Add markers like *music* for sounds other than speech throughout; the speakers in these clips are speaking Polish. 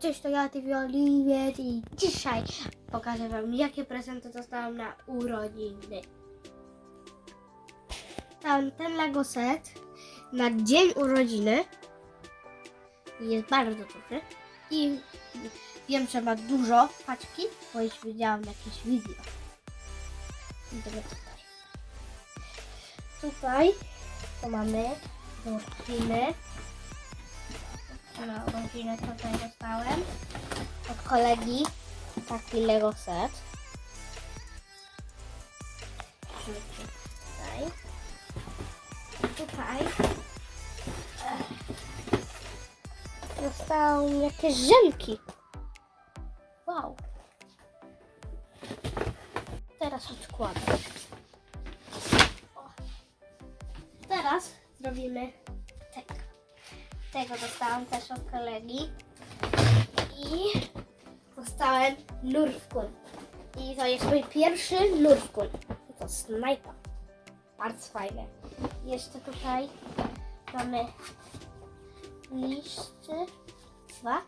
Cześć, to ja, TV Oliwier i dzisiaj pokażę Wam, jakie prezenty dostałam na urodziny. Tam ten Lego set na dzień urodziny jest bardzo dobry i wiem, że ma dużo paczki, bo już widziałam jakieś video. Idziemy tutaj. Tutaj to mamy urodziny. Na urodziny tutaj dostałem od kolegi taki Lego set. Tutaj. Tutaj. Ech. Dostałam jakieś żelki. Wow. Teraz odkładam. Teraz zrobimy tego. Tego dostałam też od kolegi. I dostałem Lurwkun. I to jest mój pierwszy Lurwkun. I to snajpa. Bardzo fajne. Jeszcze tutaj mamy liście. Dwa.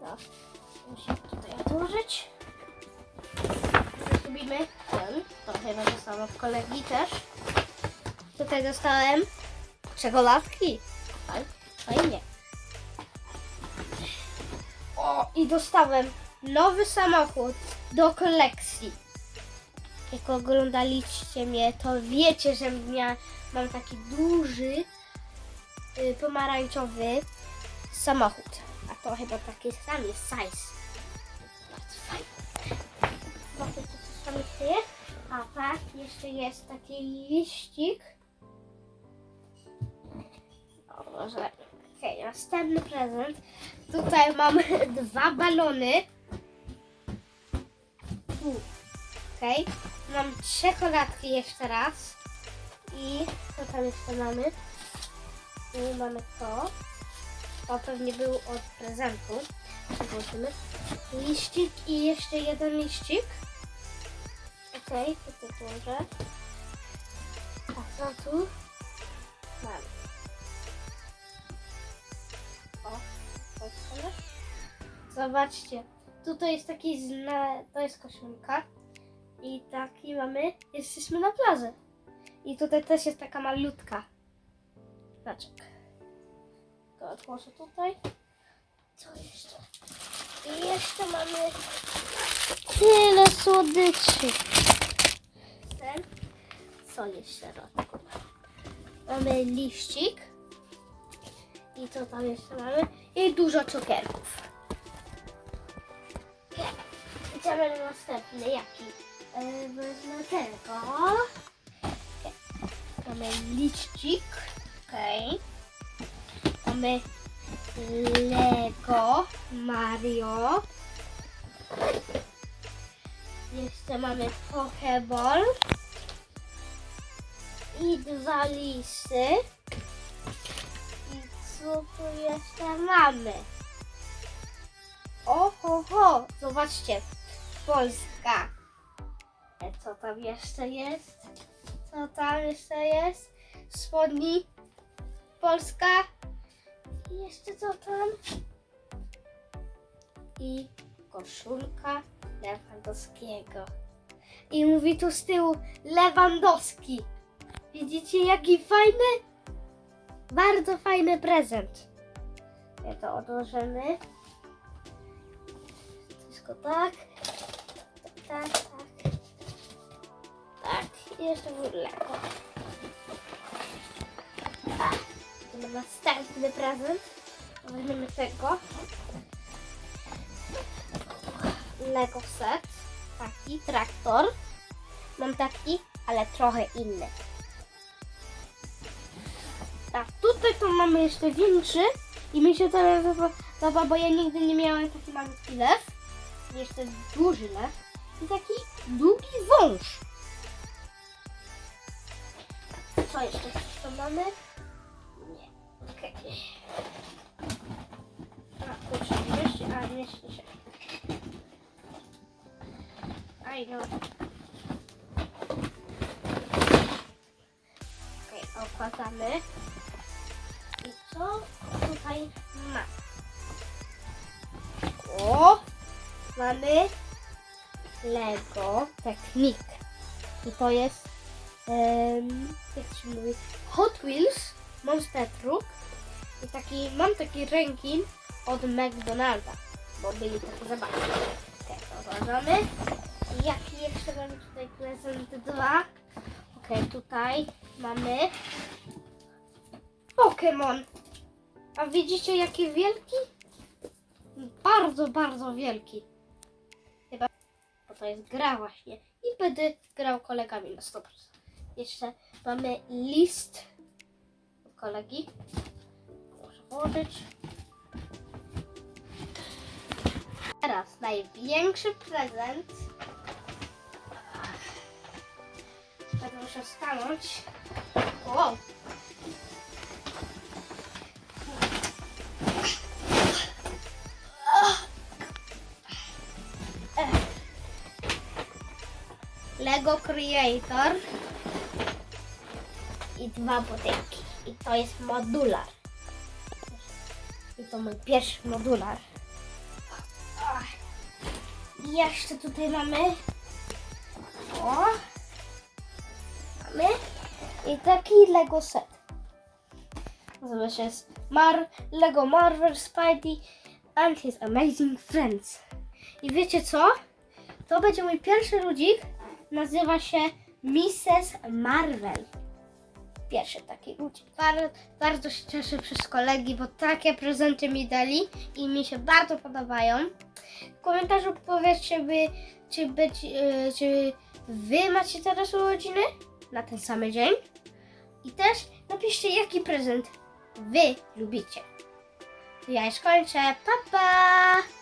No. Musimy tutaj odłożyć. Zrobimy ten. To chyba dostałam od kolegi też. Tutaj dostałem czekoladki. Faj- Fajnie. O, i dostałem nowy samochód do kolekcji. Jak oglądaliście mnie, to wiecie, że ja mam taki duży y, pomarańczowy samochód. A to chyba taki sam jest size. Bardzo fajny. Zobaczcie, co tam. A tak, jeszcze jest taki liścik. Może. Okej, następny prezent. Tutaj mamy *laughs* dwa balony. Okej. Mam czekoladki jeszcze raz. I co tam jeszcze mamy? I mamy to. To pewnie był od prezentu. Zobaczymy. Liścik i jeszcze jeden liścik. Okej, to tu. A co tu? Mamy. Zobaczcie, tutaj jest taki to jest koszulka i taki mamy, jesteśmy na plaży. I tutaj też jest taka malutka znaczek. To otworzę tutaj. Co jeszcze? I jeszcze mamy tyle słodyczy. Ten. Co jeszcze? Mamy liścik. I co tam jeszcze mamy? I dużo cukierków. Idziemy na następny. Jaki? E, Wezmę tego. Mamy liścik. Okej. Mamy Lego Mario. Jeszcze mamy Pokeball. I dwa listy. Tu jeszcze mamy? Oho, ho, zobaczcie. Polska. E, Co tam jeszcze jest? Co tam jeszcze jest? Spodni. Polska. I jeszcze co tam? I koszulka Lewandowskiego. I mówi tu z tyłu Lewandowski. Widzicie jaki fajny? Bardzo fajny prezent. Ja to odłożymy. Wszystko tak. Tak, tak, tak. Tak, i jeszcze w Lego. A, to następny prezent. Weźmiemy tego. Lego set. Taki traktor. Mam taki, ale trochę inny. A tutaj to mamy jeszcze większy i mi się to podoba, bo ja nigdy nie miałem taki malutki lew. Jeszcze duży lew i taki długi wąż. Co jeszcze tu mamy? Nie. Okej. A, kurczę, mieści, a mieści się. I know. zakładamy. I tutaj ma? O! Mamy Lego Technic. I to jest, em, jak się mówi, Hot Wheels Monster Truck. I taki, mam taki ranking od McDonalda, bo byli takie zabawki. Okej, to odłożamy. I Jaki jeszcze mamy tutaj prezent 2? Okej, tutaj mamy Pokémon. A widzicie jaki wielki? Bardzo, bardzo wielki. Chyba, bo to jest gra właśnie. I będę grał kolegami na 100%. Jeszcze mamy list kolegi. Muszę włożyć. Teraz największy prezent. Będę muszę stanąć. Wow. Lego Creator i dwa budynki. I to jest modular. I to mój pierwszy modular. I jeszcze tutaj mamy. O! Mamy. I taki Lego set. Nazywa się Mar Lego Marvel Spidey and his Amazing Friends. I wiecie co? To będzie mój pierwszy ludzik. Nazywa się Mrs. Marvel. Pierwszy taki ludzik. Bardzo, bardzo się cieszę przez kolegi, bo takie prezenty mi dali i mi się bardzo podobają. W komentarzu powiedzcie, by, czy, być, yy, czy wy macie teraz urodziny na ten sam dzień. I też napiszcie, jaki prezent wy lubicie. Ja już kończę. Pa, pa!